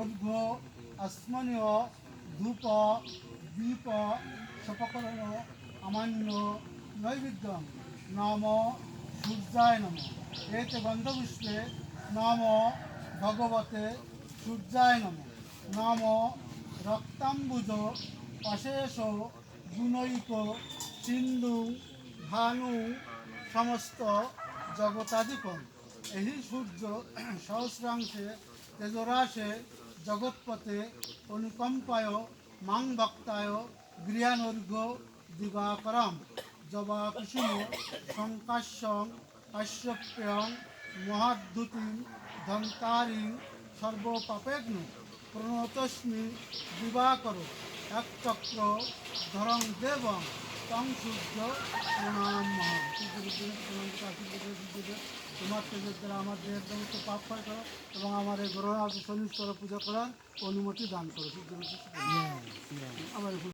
অর্ঘ আসমানীয়, ধূপ দ্বীপ সপকরণ আমান্য, নৈবিদ্যম, নাম সূর্যায় নম। এতে গন্ধপুষ্পে নাম ভগবতে সূর্যায় নম। নাম রক্তাম্বুজ অশেষ গুণৈক, সিন্ধু, ভানু, সমস্ত জগতাধিকম এই সূর্য সহস্রাংশে তেজরাশে জগৎপথে অনুকম্পায় মাং ভক্তায় গৃহানুর্ঘ দিবাকরম। জবা কুসুম শঙ্কাশ্যং, কাশ্যপ্যং মহাধ্যুতি ধন্তারিং সর্বপাপেগ্ন প্রণতস্মি দিবাকর। এক চক্র ধরং দেবং। তোমার তেজের আমার দেহের সমস্ত পাপ ক্ষয় করো এবং আমার এই গ্রহ শনিশ্বর পূজা করার অনুমতি দান করো সূর্য